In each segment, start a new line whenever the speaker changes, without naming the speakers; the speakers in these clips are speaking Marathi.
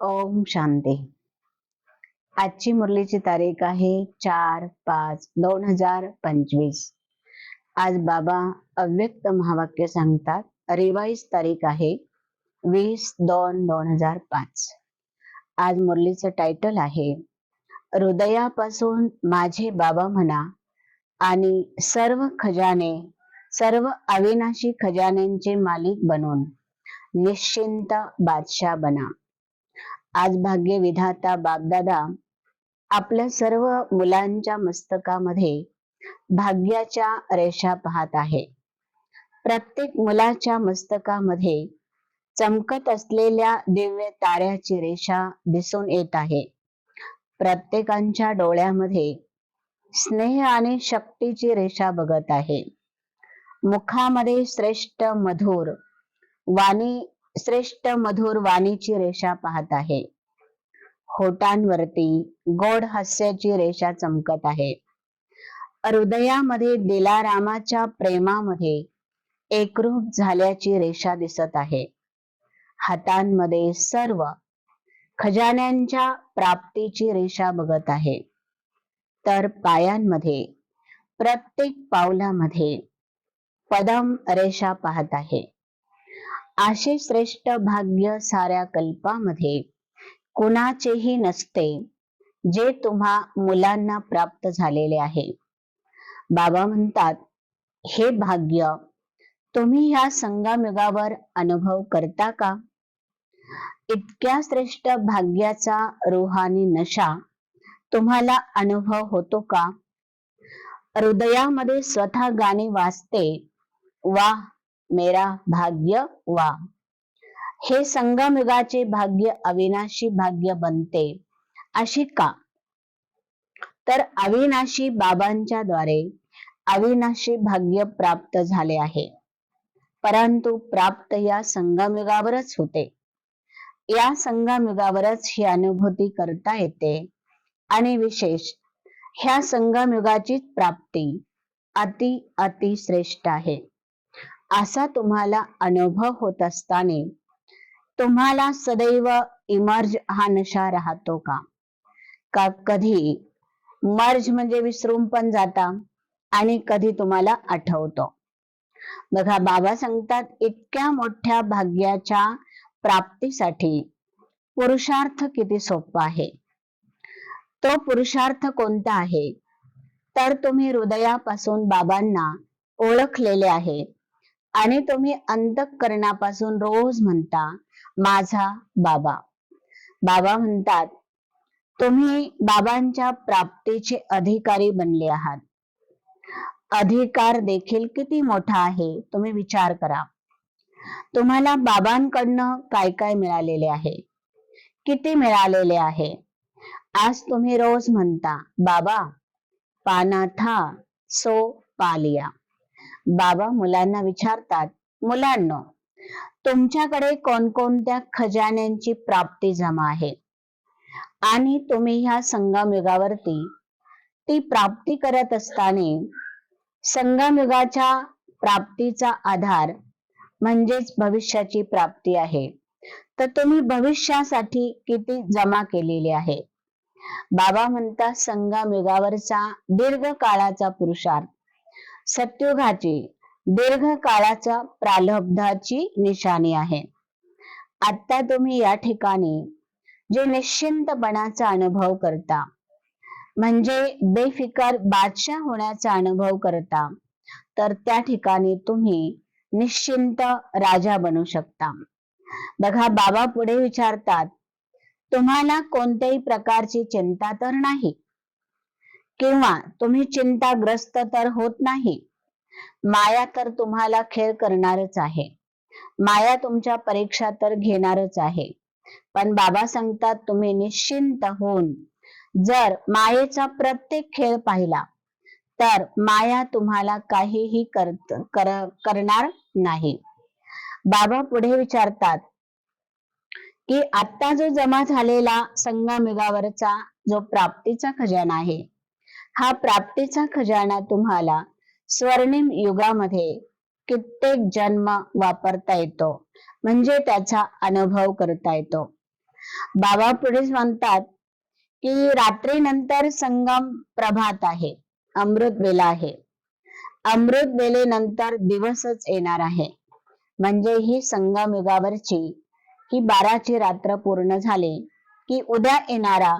ओम शांती. आजची मुरलीची तारीख आहे चार पाच दोन हजार पंचवीस. आज बाबा अव्यक्त महावाक्य सांगतात रिवाईज तारीख आहे वीस दोन दोन हजार पाच. आज मुरलीचं टायटल आहे हृदयापासून माझे बाबा म्हणा आणि सर्व खजाने सर्व अविनाशी खजान्यांचे मालिक बनून निश्चिंत बादशाह बना. आज भाग्य विधाता बापदादा आपल्या सर्व मुलांच्या मस्तकामध्ये भाग्याच्या रेषा पाहत आहे. प्रत्येक मुलाच्या मस्तकामध्ये चमकत असलेल्या दिव्य ताऱ्याची रेषा दिसून येत आहे. प्रत्येकांच्या डोळ्यामध्ये स्नेह आणि शक्तीची रेषा बघत आहे. मुखामध्ये श्रेष्ठ मधुर वाणी श्रेष्ठ मधुर वाणीची रेषा पाहत आहे. होटांवरती गोड हास्याची रेषा चमकत आहे. हृदयामध्ये दिलारामाच्या प्रेमामध्ये एकरूप झाल्याची रेषा दिसत आहे. हातांमध्ये सर्व खजान्यांच्या प्राप्तीची रेषा बघत आहे. तर पायांमध्ये प्रत्येक पावलामध्ये पदम रेषा पाहत आहे. असे श्रेष्ठ भाग्य साऱ्या कल्पामध्ये. कुणाचेही नसते जे तुम्हा मुलांना प्राप्त झालेले आहे. बाबा म्हणतात हे भाग्य तुम्ही ह्या संगमयुगावर अनुभव करता का? इतक्या श्रेष्ठ भाग्याचा रोहानी नशा तुम्हाला अनुभव होतो का? हृदयामध्ये स्वतः गाणे वाचते वा मेरा भाग्य वा. हे संगमयुगाचे भाग्य अविनाशी भाग्य बनते. अशी का? तर अविनाशी बाबांच्या द्वारे अविनाशी भाग्य प्राप्त झाले आहे. परंतु प्राप्त या संगमयुगावरच होते. या संगमयुगावरच ही अनुभूती करता येते. आणि विशेष ह्या संगमयुगाची प्राप्ती अति अति श्रेष्ठ आहे. असा तुम्हाला अनुभव होत असताना तुम्हाला सदैव इमर्ज हा नशा राहतो का? का कधी मर्ज म्हणजे विसरून पण जाता आणि कधी तुम्हाला आठवतो? बघा बाबा सांगतात इतक्या मोठ्या भाग्याच्या प्राप्तीसाठी पुरुषार्थ किती सोपा आहे? तो पुरुषार्थ कोणता आहे? तर तुम्ही हृदयापासून बाबांना ओळखलेले आहे. आणि तुम्ही अंतकरणापासून रोज म्हणता माझा बाबा. बाबा म्हणतात तुम्ही बाबांच्या प्राप्तीचे अधिकारी बनले आहात. अधिकार देखील किती मोठा आहे तुम्ही विचार करा. तुम्हाला बाबांकडनं काय काय मिळालेले आहे? किती मिळालेले आहे? आज तुम्ही रोज म्हणता बाबा पाना था सो पालिया. बाबा मुलांना विचारतात मुलांना तुमच्याकडे कोणकोणत्या खजान्यांची प्राप्ती जमा आहे? आणि तुम्ही ह्या संगमयुगावरती ती प्राप्ती करत असताना संगमयुगाच्या प्राप्तीचा आधार म्हणजेच भविष्याची प्राप्ती आहे. तर तुम्ही भविष्यासाठी किती जमा केलेली आहे? बाबा म्हणतात संगमयुगावरचा दीर्घ काळाचा पुरुषार्थ सत्युगाची दीर्घ काळाचा प्रालब्धाची निशाणी आहे. आता तुम्ही या ठिकाणी जे निश्चिंतपणाचा अनुभव करता म्हणजे बेफिकर बादशाह होण्याचा अनुभव करता तर त्या ठिकाणी तुम्ही निश्चिंत राजा बनू शकता. बघा बाबा पुढे विचारतात तुम्हाला कोणत्याही प्रकारची चिंता तर नाही? किंवा तुम्ही चिंताग्रस्त तर होत नाही. माया तर तुम्हाला खेळ करणारच आहे. माया तुमच्या परीक्षा तर घेणारच आहे. पण बाबा सांगतात तुम्ही निश्चिंत होऊन जर मायेचा प्रत्येक खेळ पाहिला तर माया तुम्हाला काहीही करत कर, करणार नाही. बाबा पुढे विचारतात की आता जो जमा झालेला संगमिगावरचा जो प्राप्तीचा खजाना आहे हा प्राप्तीचा खजाना तुम्हाला स्वर्णिम युगामध्ये कित्येक जन्म वापरता येतो. म्हणजे त्याचा अनुभव करता येतो. बाबा पुढेच म्हणतात की रात्री नंतर संगम प्रभात आहे. अमृत वेला आहे. अमृत वेलेनंतर दिवसच येणार आहे. म्हणजे ही संगम युगावरची ही बाराची रात्र पूर्ण झाली की उद्या येणारा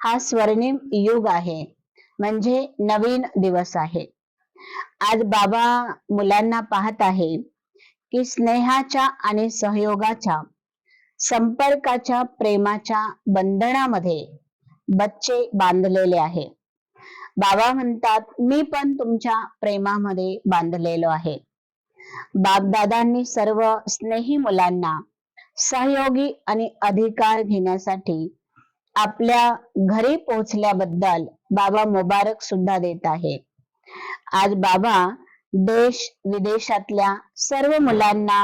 हा स्वर्णिम युग आहे. म्हणजे नवीन दिवस आहे. आज बाबा मुलांना पाहत आहे की स्नेहाच्या आणि सहयोगाच्या संपर्काच्या प्रेमाच्या बंधनामध्ये बच्चे बांधलेले आहे. बाबा म्हणतात मी पण तुमच्या प्रेमामध्ये बांधलेलो आहे. बापदादांनी सर्व स्नेही मुलांना सहयोगी आणि अधिकार घेण्यासाठी आपल्या घरी पोहोचल्याबद्दल बाबा मुबारक सुद्धा देत आहे आज बाबा देश विदेशातल्या सर्व मुलांना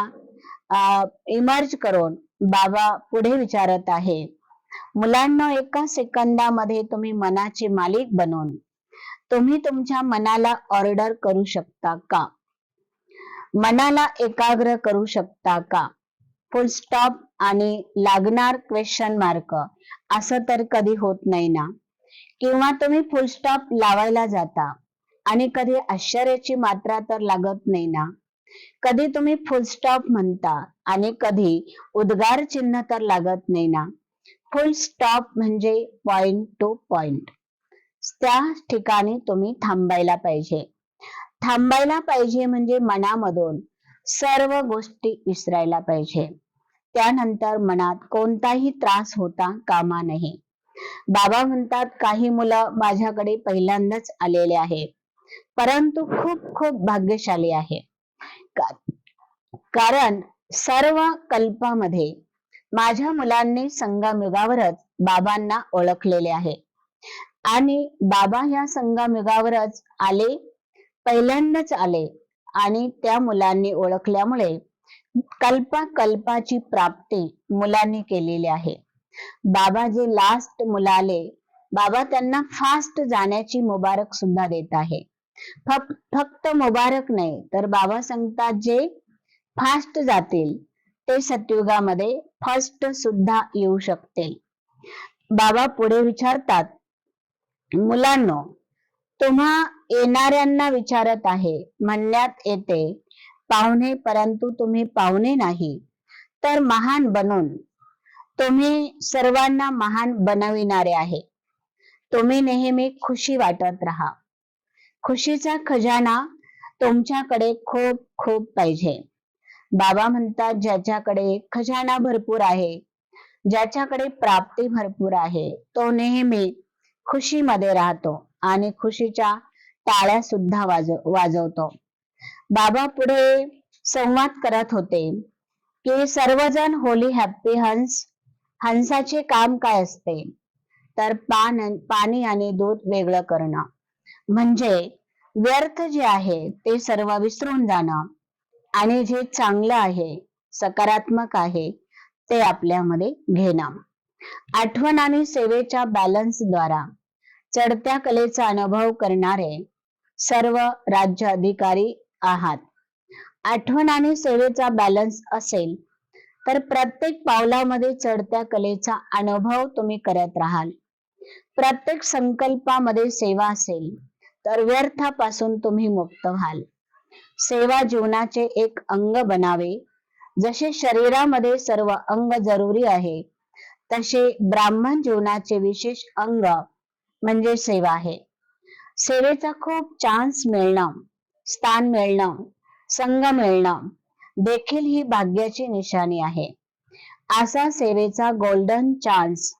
इमर्ज करून बाबा पुढे विचारत आहे. मुलांना एका सेकंदामध्ये तुम्ही मनाचे मालिक बनवून तुम्ही तुमच्या मनाला ऑर्डर करू शकता का? मनाला एकाग्र करू शकता का? फुल स्टॉप आणि लागणार क्वेश्चन मार्क असं तर कधी होत नाही ना. किंवा तुम्ही फुल स्टॉप लावायला जाता आणि कधी आश्चर्याची मात्रा तर लागत नाही ना. कधी तुम्ही फुल स्टॉप म्हणता आणि कधी उद्गार चिन्ह तर लागत नाही ना. फुल स्टॉप म्हणजे पॉइंट टू पॉइंट त्या ठिकाणी तुम्ही थांबायला पाहिजे. थांबायला पाहिजे म्हणजे मनामधून सर्व गोष्टी विसरायला पाहिजे. त्यानंतर मनात कोणताही त्रास होता कामा नये. बाबा म्हणतात काही मुलं माझ्याकडे पहिल्यांदाच आलेले आहे परंतु खूप खूप भाग्यशाली आहे. कारण सर्व कल्पामध्ये माझ्या मुलांनी संगमयुगावरच बाबांना ओळखलेले आहे. आणि बाबा या संगमयुगावरच आले पहिल्यांदाच आले आणि त्या मुलांनी ओळखल्यामुळे कल्पा कल्पाची प्राप्ती मुलांनी केलेली आहे. बाबा जे लास्ट मुलाले बाबा त्यांना फास्ट जाण्याची मुबारक सुद्धा देत आहे. फक्त मुबारक नाही तर बाबा सांगतात जे फास्ट जातील ते सतयुगामध्ये फर्स्ट सुद्धा येऊ शकतील. बाबा पुढे विचारतात मुलांनो तुम्हा येणाऱ्यांना विचारत आहे म्हणण्यात येते पाहुणे परंतु तुम्ही पाहुणे नाही. तर महान बनून तुम्ही सर्वांना महान बनविणारे आहे. तुम्ही नेहमी खुशी वाटत राहा. खुशीचा खजाना तुमच्याकडे खूप खूप पाहिजे. बाबा म्हणतात ज्याच्याकडे खजाना भरपूर आहे ज्याच्याकडे प्राप्ती भरपूर आहे तो नेहमी खुशीमध्ये राहतो आणि खुशीच्या टाळ्या सुद्धा वाजव वाजवतो. बाबा पुढे संवाद करत होते की सर्वजण होली हॅप्पी हंस हंसाचे काम काय असते? तर पान पाणी आणि दूध वेगळं करणं. म्हणजे व्यर्थ जे आहे ते सर्व विसरून जाणं. आणि जे चांगलं आहे सकारात्मक आहे ते आपल्यामध्ये घेणं. आठवण आणि सेवेच्या बॅलन्स द्वारा चढत्या कलेचा अनुभव करणारे सर्व राज्य अधिकारी आहात. आठवण आणि सेवेचा बॅलन्स असेल तर प्रत्येक पावलामध्ये चढत्या कलेचा अनुभव तुम्ही करत राहाल. प्रत्येक संकल्पामध्ये सेवा असेल तर व्यर्थापासून तुम्ही मुक्त व्हाल. सेवा जीवनाचे एक अंग बनावे. जसे शरीरामध्ये सर्व अंग जरुरी आहे तसे ब्राह्मण जीवनाचे विशेष अंग म्हणजे सेवा आहे. सेवेचा खूप चान्स मिळणं स्थान मिळणं संघ मिळणं देखील ही भाग्याची निशाणी आहे. असा सेवेचा गोल्डन चान्स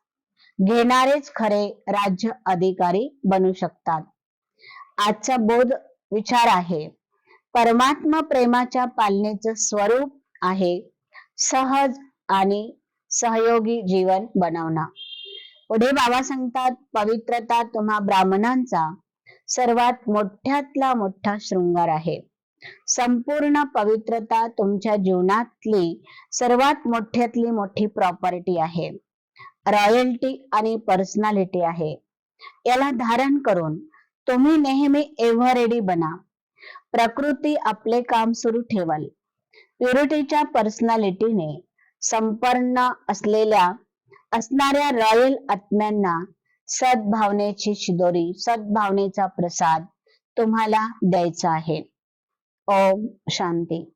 घेणारेच खरे राज्य अधिकारी बनू शकतात. आजचा बोध विचार आहे. परमात्मा प्रेमाच्या पालनेचं स्वरूप आहे. सहज आणि सहयोगी जीवन बनवणं. पुढे बाबा सांगतात पवित्रता तुम्हा ब्राह्मणांचा सर्वात मोठ्यातला मोठा शृंगार आहे. संपूर्ण पवित्रता तुमच्या जीवनातली सर्वात मोठ्यातली मोठी प्रॉपर्टी आहे. रॉयल्टी आणि पर्सनॅलिटी आहे. याला धारण करून तुम्ही नेहमी एव्हर रेडी बना. प्रकृती आपले काम सुरू ठेवाल. प्युरिटीच्या पर्सनॅलिटीने संपन्न असलेल्या असणाऱ्या रॉयल आत्म्यांना सद्भावनेची शिदोरी सद्भावनेचा प्रसाद तुम्हाला द्यायचा आहे. ओम शांती.